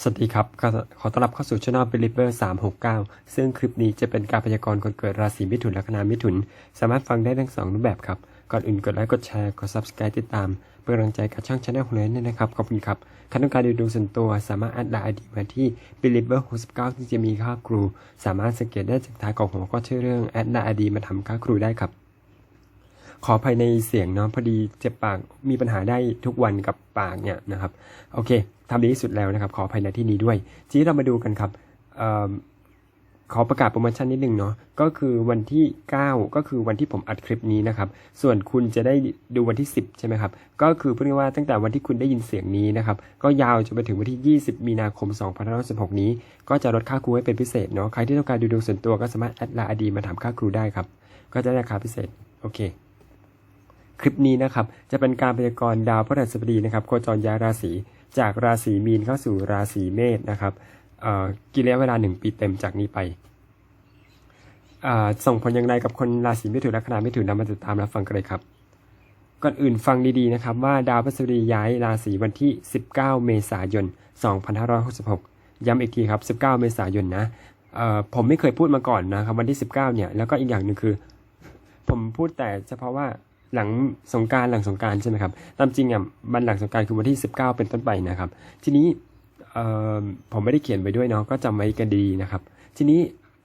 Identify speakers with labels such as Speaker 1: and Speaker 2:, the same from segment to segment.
Speaker 1: สวัสดีครับ ขอต้อนรับเข้าสู่ช่อง Believer 369ซึ่งคลิปนี้จะเป็นการพยากรณ์คนเกิดราศีมิถุนและคณะมิถุน สามารถฟังได้ทั้งสองรูปแบบครับ ก่อนอื่นกดไลค์ กดแชร์ กด Subscribe ติดตามเป็นกำลังใจกับช่องช anel ของเราด้วยนะครับ ขอบคุณครับใครต้องการดูดวงส่วนตัว สามารถแอดไลน์ไอดีมาที่ Believer 69ที่จะมีค่าครู สามารถสังเกตได้จากท้ายของหัวข้อชื่อเรื่องแอดไลน์ไอดีมาทำค่าครูได้ครับ ขออภัยในเสียงเนาะพอดีเจ็บปากมีปัญหาได้ทุกวันกับปากเนี่ยนะครับโอเคทำดีที่สุดแล้วนะครับ ขออภัยในที่นี้ด้วยทีนี้เรามาดูกันครับออขอประกาศโปรโมชั่นนิดนึงเนาะก็คือวันที่ 9 ก็คือวันที่ผมอัดคลิปนี้นะครับ ส่วนคุณจะได้ดูวันที่ 10 ใช่ไหมครับ ก็คือพูดง่ายว่าตั้งแต่วันที่คุณได้ยินเสียงนี้นะครับ ก็ยาวจนไปถึงวันที่ 20 มีนาคม 2516นี้ ก็จะลดค่าครูให้เป็นพิเศษเนาะใครที่ต้องการดูดวงส่วนตัวก็สามารถแอดไลน์อดีมาถามค่าครูได้ครับ ก็จะได้ราคาพิเศษ โอเค คลิปนี้นะครับจะเป็นการพยากรณ์ดาวพฤหัสบดีนะครับโคจรย้ายราศีจากราศีมีนเข้าสู่ราศีเมษนะครับเอ่อกินระยะเวลาหนึ่งปีเต็มจากนี้ไป ส่งผลอย่างไรกับคนราศีมิถุนและคณะมิถุนนำมาติดตามรับฟังกันเลยครับ ก่อนอื่นฟังดีๆนะครับว่าดาวพฤหัสบดีย้ายราศีวันที่ 19 เมษายน 2566 ย้ำอีกทีครับ 19 เมษายนนะผมไม่เคยพูดมาก่อนนะครับวันที่ 19 เนี่ยแล้วก็อีกอย่างหนึ่งคือ ผมพูดแต่เฉพาะว่า หลังสงการหลังสงการใช่ไหมครับ ตามจริงอะมันหลังสงการคือวันที่ 19 เป็นต้นไปนะครับ ทีนี้ผมไม่ได้เขียนไว้ด้วยเนาะก็จำไว้กันดีนะครับ ทีนี้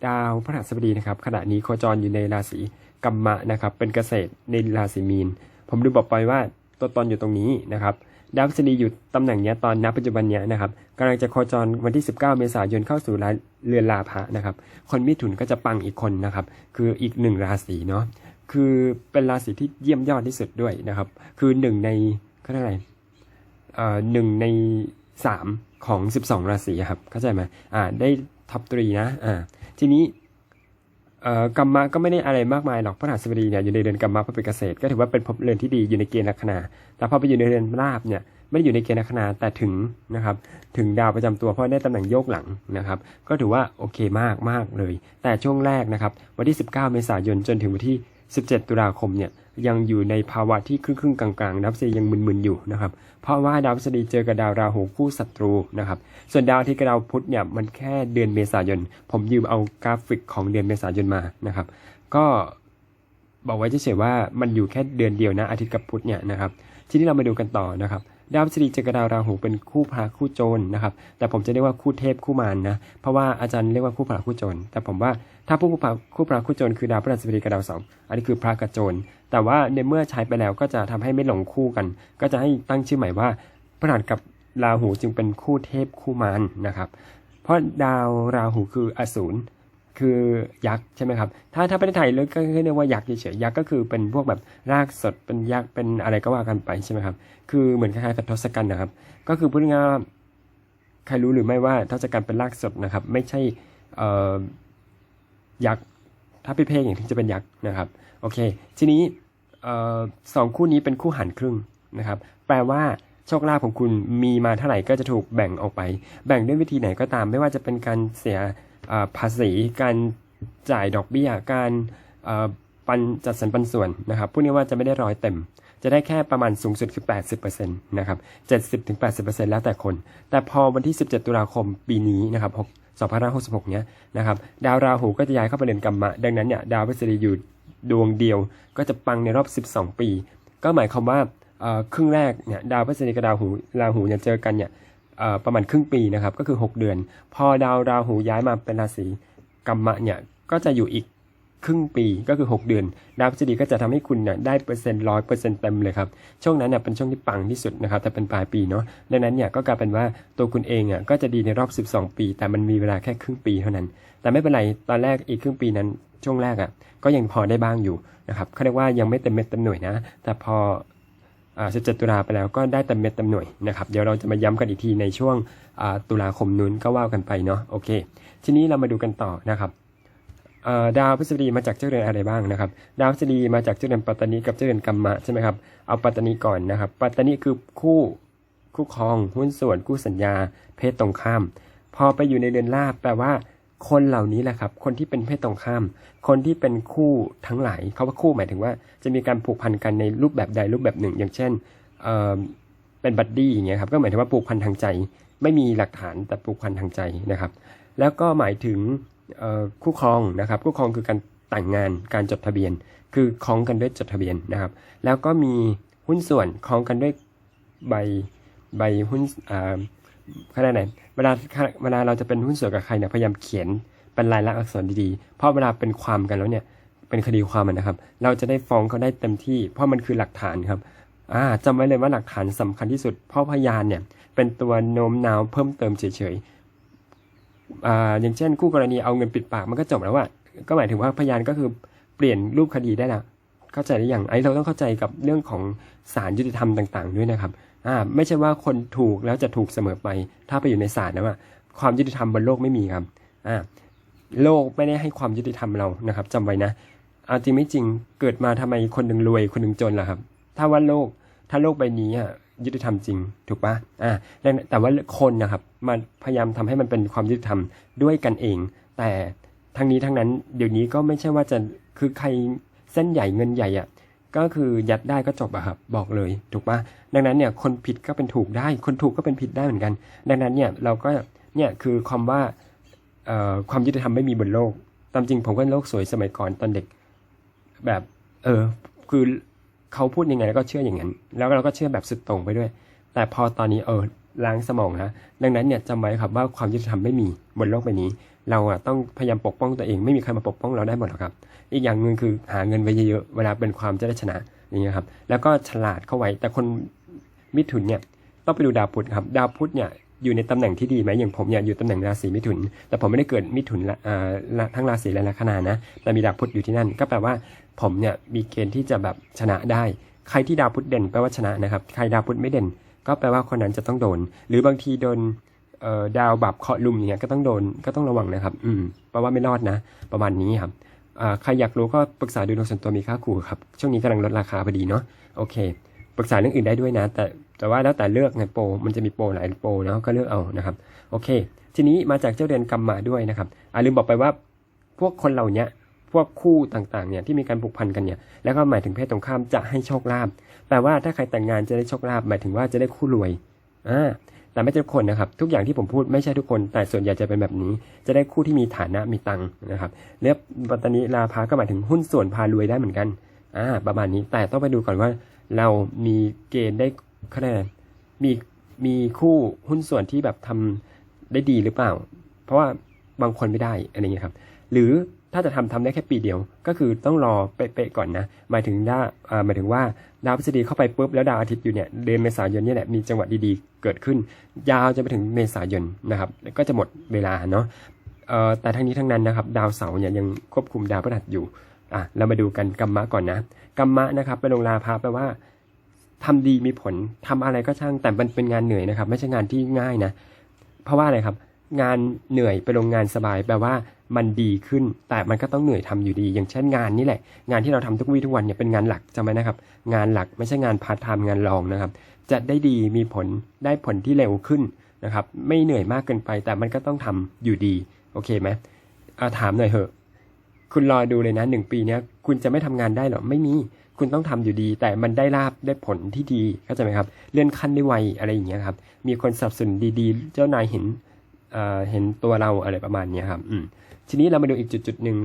Speaker 1: ดาวพฤหัสบดีนะครับ ขณะนี้โคจรอยู่ในราศีกัมมะนะครับ เป็นเกษตรในราศีมีน ผมดูบอกไปว่าตัวตนอยู่ตรงนี้นะครับดาวพฤหัสบดีอยู่ตำแหน่งเนี้ยตอนณปัจจุบันเนี้ยนะครับกำลังจะโคจรวันที่ 19 เมษายนเข้าสู่ราเรือนลาภะนะครับ คนมิถุนก็จะปังอีกคนนะครับ คืออีกหนึ่งราศีเนาะ คือเป็นราศีที่เยี่ยมยอดที่สุดด้วยนะครับ คือหนึ่งในเขาเรียกอะไรเอ่อหนึ่งในสามของสิบสองราศีครับ เข้าใจไหมอ่า ได้ท็อปทรีนะ อ่า ทีนี้เอ่อกรรมะก็ไม่ได้อะไรมากมายหรอกพระหัสบดีเนี่ยอยู่ในเรือนกรรมะเพราะเป็นเกษตร ก็ถือว่าเป็นภพเรือนที่ดีอยู่ในเกณฑ์ลัคนาแต่พอไปอยู่ในเรือนราบเนี่ยไม่ได้อยู่ในเกณฑ์ลัคนาแต่ถึงนะครับ ถึงดาวประจำตัวเพราะได้ตำแหน่งโยกหลังนะครับ ก็ถือว่าโอเคมากมากเลย แต่ช่วงแรกนะครับ วันที่ 19 เมษายนจนถึงวันที่ 17 ตุลาคมเนี่ยยังอยู่ในภาวะที่ครึ่งๆกลางๆดาวพฤหัสยังมึนๆอยู่นะครับเพราะว่าดาวพฤหัสเจอกับดาวราหูคู่ศัตรูนะครับส่วนดาวที่กับดาวพุธเนี่ยมันแค่เดือนเมษายน ผมยืมเอากราฟิกของเดือนเมษายนมานะครับก็บอกไว้เฉยๆว่ามันอยู่แค่เดือนเดียวนะอาทิตย์กับพุธเนี่ยนะครับ ทีนี้เรามาดูกันต่อนะครับ ดาวพฤหัสบดีเจอกับดาวราหูเป็นคู่พระคู่โจรนะครับ แต่ผมจะเรียกว่าคู่เทพคู่มารนะ เพราะว่าอาจารย์เรียกว่าคู่พระคู่โจร แต่ผมว่าถ้าผู้คู่พระคู่พระคู่โจรคือดาวพฤหัสบดีกับดาวเสาร์ อันนี้คือพระกับโจร แต่ว่าในเมื่อใช้ไปแล้วก็จะทำให้ไม่หลงคู่กัน ก็จะให้ตั้งชื่อใหม่ว่าพฤหัสกับราหูจึงเป็นคู่เทพคู่มารนะครับ เพราะดาวราหูคืออสูร คือยักษ์ใช่ไหมครับ ถ้าถ้าประเทศไทยเลยก็เรียกว่ายักษ์เฉยๆยักษ์ก็คือเป็นพวกแบบรากสดเป็นยักษ์เป็นอะไรก็ว่ากันไปใช่ไหมครับ คือเหมือนคล้ายๆกับทศกัณฐ์นะครับ ก็คือพูดง่ายๆใครรู้หรือไม่ว่าทศกัณฐ์เป็นรากสดนะครับ ไม่ใช่ยักษ์ถ้าเป็นเพศอย่างที่จะเป็นยักษ์นะครับ โอเค ทีนี้สองคู่นี้เป็นคู่หันครึ่งนะครับ แปลว่าโชคลาภของคุณมีมาเท่าไหร่ก็จะถูกแบ่งออกไป แบ่งด้วยวิธีไหนก็ตาม ไม่ว่าจะเป็นการเสีย ภาษีการจ่ายดอกเบี้ยการปันจัดสรรปันส่วนนะครับพูดง่ายว่าจะไม่ได้ร้อยเต็ม จะได้แค่ประมาณสูงสุดคือ 80%นะครับ70-80%แล้วแต่คน แต่พอวันที่ 17 ตุลาคมปีนี้นะครับ2566 เนี้ยนะครับดาวราหูก็จะย้ายเข้าไปเรือนกรรมะ ดังนั้นเนี่ยดาวพฤหัสบดีอยู่ดวงเดียว ก็จะปังในรอบ 12 ปี ก็หมายความว่าครึ่งแรกเนี่ยดาวพฤหัสบดีกับดาวหูราหูเนี่ยเจอกันเนี่ย ประมาณครึ่งปีนะครับ ก็คือ 6 เดือน พอดาวราหูย้ายมาเป็นราศีกรรมะเนี่ยก็จะอยู่อีกครึ่งปีก็คือ 6 เดือน ดาวพฤหัสบดีก็จะทำให้คุณเนี่ยได้เปอร์เซ็นต์ร้อยเปอร์เซ็นต์เต็มเลยครับ ช่วงนั้นเนี่ยเป็นช่วงที่ปังที่สุดนะครับแต่เป็นปลายปีเนาะดังนั้นเนี่ยก็กลายเป็นว่าตัวคุณเองอะก็จะดีในรอบ 12 ปี แต่มันมีเวลาแค่ครึ่งปีเท่านั้น แต่ไม่เป็นไรตอนแรกอีกครึ่งปีนั้นช่วงแรกอะก็ยังพอได้บ้างอยู่นะครับเขาเรียกว่ายังไม่เต็มเม็ดเต็มหน่วยนะ แต่พอ 17 ตุลาไปแล้วก็ได้เต็มเม็ดเต็มหน่วยนะครับ เดี๋ยวเราจะมาย้ำกันอีกทีในช่วงตุลาคมนู้นก็ว่ากันไปเนาะ โอเค ทีนี้เรามาดูกันต่อนะครับดาวพฤษฎีมาจากเจ้าเรือนอะไรบ้างนะครับ ดาวพฤษฎีมาจากเจ้าเรือนปัตตานีกับเจ้าเรือนกัมมะใช่ไหมครับ เอาปัตตานีก่อนนะครับ ปัตตานีคือคู่คู่ครองหุ้นส่วนคู่สัญญา เพศตรงข้าม พอไปอยู่ในเรือนราบแปลว่า คนเหล่านี้แหละครับ คนที่เป็นเพศตรงข้าม คนที่เป็นคู่ทั้งหลายเขาว่าคู่หมายถึงว่าจะมีการผูกพันกันในรูปแบบใดรูปแบบหนึ่ง อย่างเช่นเเป็นบัดดี้อย่างเงี้ยครับก็หมายถึงว่าผูกพันทางใจ ไม่มีหลักฐานแต่ผูกพันทางใจนะครับ แล้วก็หมายถึงคู่ครองนะครับ คู่ครองคือการแต่งงานการจดทะเบียน คือคล้องกันด้วยจดทะเบียนนะครับ แล้วก็มีหุ้นส่วนคล้องกันด้วยใบใบหุ้นอ่า เขาเรียกไรเวลาเวลาเราจะเป็นหุ้นส่วนกับใครเนี่ยพยายามเขียนเป็นลายลักษณ์อักษรดีๆ เพราะเวลาเป็นความกันแล้วเนี่ยเป็นคดีความอะนนะครับ เราจะได้ฟ้องเขาได้เต็มที่ เพราะมันคือหลักฐานครับอ่าจำไว้เลยว่าหลักฐานสำคัญที่สุด เพราะพยานเนี่ยเป็นตัวโน้มน้าวเพิ่มเติมเฉยๆอ่าอย่างเช่น คู่กรณีเอาเงินปิดปากมันก็จบแล้วว่าก็หมายถึงว่าพยานก็คือเปลี่ยนรูปคดีได้ละเข้าใจหรือยังไอ้เราต้องเข้าใจกับเรื่องของศาลยุติธรรมต่าง ๆ ด้วยนะครับ อ่าไม่ใช่ว่าคนถูกแล้วจะถูกเสมอไป ถ้าไปอยู่ในศาลนะว่าความยุติธรรมบนโลกไม่มีครับอ่าโลกไม่ได้ให้ความยุติธรรมเรานะครับจำไว้นะเอาจริงไม่จริงเกิดมาทำไมคนหนึ่งรวยคนหนึ่งจนล่ะครับ ถ้าว่าโลกถ้าโลกใบนี้อะยุติธรรมจริงถูกปะอ่าแต่ว่าคนนะครับมันพยายามทำให้มันเป็นความยุติธรรมด้วยกันเอง แต่ทั้งนี้ทั้งนั้นเดี๋ยวนี้ก็ไม่ใช่ว่าจะคือใครเส้นใหญ่เงินใหญ่อะ ก็คือยัดได้ก็จบอะครับบอกเลยถูกปะดังนั้นเนี่ยคนผิดก็เป็นถูกได้ คนถูกก็เป็นผิดได้เหมือนกัน ดังนั้นเนี่ยเราก็เนี่ยคือความว่าความยุติธรรมไม่มีบนโลก ตามจริงผมก็โลกสวยสมัยก่อนตอนเด็ก แบบ เออ คือเขาพูดยังไงแล้วก็เชื่ออย่างนั้น แล้วเราก็เชื่อแบบสุดต่งไปด้วย แต่พอตอนนี้เออล้างสมองนะดังนั้นเนี่ยจำไว้ครับว่าความยุติธรรมไม่มีบนโลกใบนี้ เราอะต้องพยายามปกป้องตัวเองไม่มีใครมาปกป้องเราได้หมดหรอกครับ อีกอย่างหนึ่งคือหาเงินไว้เยอะๆเวลาเป็นความจะได้ชนะอย่างเงี้ยครับ แล้วก็ฉลาดเข้าไว้ แต่คนมิถุนเนี่ยต้องไปดูดาวพุธครับ ดาวพุธเนี่ยอยู่ในตำแหน่งที่ดีไหมอย่างผมเนี่ยอยู่ตำแหน่งราศีมิถุน แต่ผมไม่ได้เกิดมิถุนละทั้งราศีและลัคนานะ แต่มีดาวพุธอยู่ที่นั่น ก็แปลว่าผมเนี่ยมีเกณฑ์ที่จะแบบชนะได้ ใครที่ดาวพุธเด่นแปลว่าชนะนะครับ ใครดาวพุธไม่เด่น ก็แปลว่าคนนั้นจะต้องโดน หรือบางทีโดน เอ่อดาวแบบเคาะลุมอย่างเงี้ยก็ต้องโดนก็ต้องระวังนะครับ อืมแปลว่าไม่รอดนะ ประมาณนี้ครับอ่าใครอยากรู้ก็ปรึกษาดูดวงส่วนตัวมีค่าครูครับ ช่วงนี้กำลังลดราคาพอดีเนาะโอเคปรึกษาเรื่องอื่นได้ด้วยนะ แต่แต่ว่าแล้วแต่เลือกไงโปรมันจะมีโปรหลายโปรเนาะก็เลือกเอานะครับ โอเค ทีนี้มาจากเจ้าเดือนกรรมมาด้วยนะครับอ่าลืมบอกไปว่าพวกคนเหล่าเนี้ยพวกคู่ต่างๆเนี่ยที่มีการผูกพันกันเนี่ยแล้วก็หมายถึงเพศตรงข้ามจะให้โชคลาภแปลว่าถ้าใครแต่งงานจะได้โชคลาภหมายถึงว่าจะได้คู่รวยอ่า แต่ไม่ใช่ทุกคนนะครับ ทุกอย่างที่ผมพูดไม่ใช่ทุกคน แต่ส่วนใหญ่จะเป็นแบบนี้ จะได้คู่ที่มีฐานะมีตังค์นะครับเรียบปัตตานีลาภาก็หมายถึงหุ้นส่วนพารวยได้เหมือนกันอ่าประมาณนี้แต่ต้องไปดูก่อนว่า เรามีเกณฑ์ได้คะแนนมีมีคู่หุ้นส่วนที่แบบทำได้ดีหรือเปล่า เพราะว่าบางคนไม่ได้อะไรเงี้ยครับ หรือ ถ้าจะทำทำได้แค่ปีเดียว ก็คือต้องรอเป๊ะๆก่อนนะ หมายถึงดาวอ่าหมายถึงว่าดาวพฤษฎีเข้าไปปุ๊บแล้วดาวอาทิตย์อยู่เนี่ยเดือนเมษายนเนี่ยแหละมีจังหวะดีๆ เกิดขึ้น ยาวจะไปถึงเมษายนนะครับแล้วก็จะหมดเวลาเนาะแต่ทั้งนี้ทั้งนั้นนะครับดาวเสาร์เนี่ยยังควบคุมดาวพฤหัสอยู่อะเรามาดูกันกรรมะก่อนนะกรรมะนะครับเป็นลงลาภาแปลว่าทำดีมีผลทำอะไรก็ช่างแต่มันเป็นงานเหนื่อยนะครับ ไม่ใช่งานที่ง่ายนะ เพราะว่าอะไรครับ งานเหนื่อยไปลงงานสบายแปลว่า มันดีขึ้น แต่มันก็ต้องเหนื่อยทำอยู่ดี อย่างเช่นงานนี่แหละ งานที่เราทำทุกวี่ทุกวันเนี่ยเป็นงานหลักจำไว้นะครับ งานหลักไม่ใช่งานพาร์ทไทม์งานรองนะครับ จะได้ดีมีผลได้ผลที่เร็วขึ้นนะครับ ไม่เหนื่อยมากเกินไป แต่มันก็ต้องทำอยู่ดี โอเคไหมเอาถามหน่อยเหอะ คุณรอดูเลยนะหนึ่งปีเนี้ยคุณจะไม่ทำงานได้หรอ ไม่มี คุณต้องทำอยู่ดี แต่มันได้ลาบได้ผลที่ดีเข้าใจไหมครับ เลื่อนขั้นได้ไวอะไรอย่างเงี้ยครับ มีคนสับสนุนดีๆ เจ้านายเห็นเอ่อเห็นตัวเราอะไรประมาณเนี้ยครับ อืม ทีนี้เรามาดูอีกจุดจุดหนึ่ง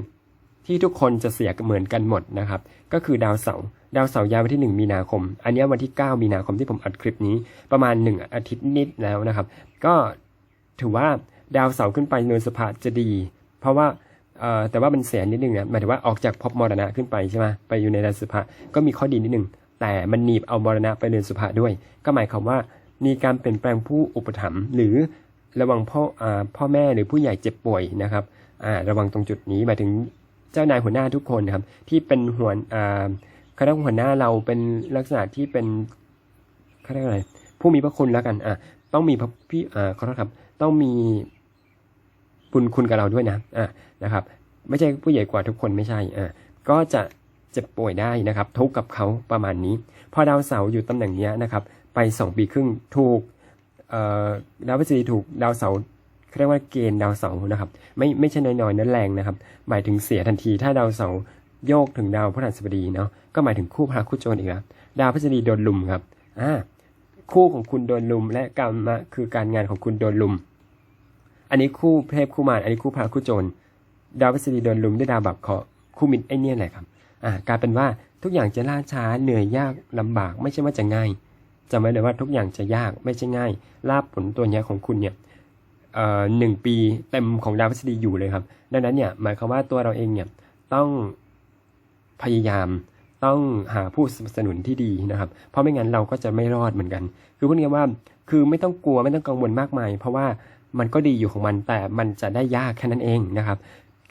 Speaker 1: ที่ทุกคนจะเสียเหมือนกันหมดนะครับ ก็คือดาวเสาร์ดาวเสาร์ย้ายวันที่ 1 มีนาคม อันนี้วันที่ 9 มีนาคมที่ผมอัดคลิปนี้ประมาณ 1 อาทิตย์นิดแล้วนะครับ ก็ถือว่าดาวเสาร์ขึ้นไปเนินสภาจะดี เพราะว่าแต่ว่ามันเสียนิดนึงนะหมายถึงว่าออกจากภพมรณะขึ้นไปใช่ไหมไปอยู่ในเรือนสุภะก็มีข้อดีนิดนึงแต่มันหนีบเอามรณะไปเรือนสุภะด้วย ก็หมายความว่ามีการเปลี่ยนแปลงผู้อุปถัมภ์หรือระวังพ่ออพ่อแม่หรือผู้ใหญ่เจ็บป่วยนะครับ ระวังตรงจุดนี้หมายถึงเจ้านายหัวหน้าทุกคนครับ ที่เป็นหัวอ่าคณะหัวหน้าเราเป็นลักษณะที่เป็นเขาเรียกอะไรผู้มีพระคุณแล้วกันอะต้องมีพระพี่อ่าขอโทษครับ ต้องมีบุญคุณกับเราด้วยนะอะนะครับ ไม่ใช่ผู้ใหญ่กว่าทุกคนไม่ใช่อะก็จะเจ็บป่วยได้นะครับ ทุกข์กับเขาประมาณนี้ พอดาวเสาร์อยู่ตำแหน่งนี้นะครับ ไปสองปีครึ่งถูกเอ่อดาวพฤษฎีถูกดาวเสาร์ เขาเรียกว่าเกณฑ์ดาวเสาร์นะครับ ไม่ไม่ใช่น้อยๆนั้นแรงนะครับ หมายถึงเสียทันทีถ้าดาวเสาร์โยกถึงดาวพฤหัสบดีเนาะก็หมายถึงคู่พระคู่โจรอีกแล้วดาวพฤษฎีโดนลุมครับอ่าคู่ของคุณโดนลุม และกรรมะคือการงานของคุณโดนลุม อันนี้คู่เทพคู่มารอันนี้คู่พระคู่โจรดาวพฤหัสบดีโดนลุมด้วยดาวแบบเคาะคู่มิตรไอเนี่ยแหละครับอ่ากลายเป็นว่าทุกอย่างจะล่าช้าเหนื่อยยากลำบากไม่ใช่ว่าจะง่ายจำไว้เลยว่าทุกอย่างจะยากไม่ใช่ง่ายลาบผลตัวเนี้ยของคุณเนี่ย หนึ่งปีเต็มของดาวพฤหัสดีอยู่เลยครับ ดังนั้นเนี่ยหมายความว่าตัวเราเองเนี่ยต้องพยายามต้องหาผู้สนับสนุนที่ดีนะครับ เพราะไม่งั้นเราก็จะไม่รอดเหมือนกัน คือพูดง่ายว่าคือไม่ต้องกลัวไม่ต้องกังวลมากมาย เพราะว่ามันก็ดีอยู่ของมันแต่มันจะได้ยากแค่นั้นเองนะครับ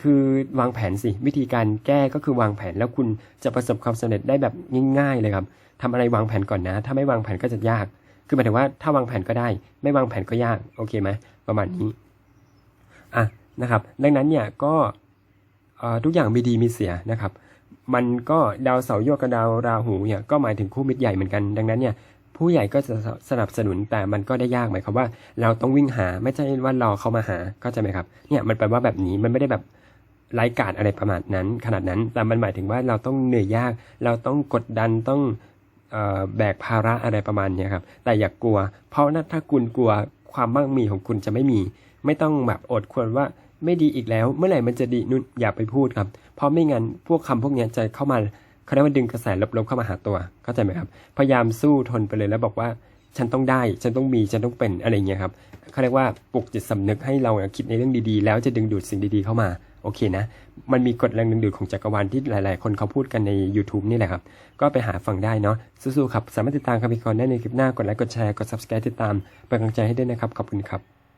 Speaker 1: คือวางแผนสิวิธีการแก้ก็คือวางแผนแล้วคุณจะประสบความสำเร็จได้แบบง่ายๆเลยครับทำอะไรวางแผนก่อนนะ ถ้าไม่วางแผนก็จะยาก คือหมายถึงว่าถ้าวางแผนก็ได้ ไม่วางแผนก็ยาก โอเคไหมประมาณนี้ อะนะครับ ดังนั้นเนี่ยก็เอ่อทุกอย่างมีดีมีเสียนะครับ มันก็ดาวเสาร์โยกกับดาวราหูเนี่ยก็หมายถึงคู่มิตรใหญ่เหมือนกัน ดังนั้นเนี่ยผู้ใหญ่ก็จะสนับสนุนแต่มันก็ได้ยากหมายความว่า เราต้องวิ่งหาไม่ใช่ว่ารอเขามาหาก็จะไหมครับเนี่ยมันแปลว่าแบบนี้มันไม่ได้แบบไร้กาดอะไรประมาณนั้น ขนาดนั้นแต่มันหมายถึงว่าเราต้องเหนื่อยยาก เราต้องกดดันต้องเออ แบกภาระอะไรประมาณนี้ครับแต่อย่ากกลัว เพราะนะถ้าคุณกลัวความมั่งมีของคุณจะไม่มี ไม่ต้องแบบอดควรว่าไม่ดีอีกแล้วเมื่อไหร่มันจะดีนู่นอย่าไปพูดครับ เพราะไม่งั้นพวกคำพวกนี้จะเข้ามาเขาเรียกว่าดึงกระแสลบๆเข้ามาหาตัวเข้าใจไหมครับพยายามสู้ทนไปเลยแล้วบอกว่าฉันต้องได้ ฉันต้องมี ฉันต้องเป็น อะไรเงี้ยครับ เขาเรียกว่าปลุกจิตสำนึกให้เราคิดในเรื่องดีๆ แล้วจะดึงดูดสิ่งดีๆเข้ามา โอเคนะ มันมีกฎแรงดึงดูดของจักรวาลที่หลาย ๆ คนเขาพูดกันใน YouTube นี่แหละครับ ก็ไปหาฟังได้เนาะสู้ๆครับ สามารถติดตามคำพิกรณ์ได้ในคลิปหน้ากดไลค์กดแชร์กด subscribe ติดตามเป็นกำลังใจให้ด้วยนะครับขอบคุณครับ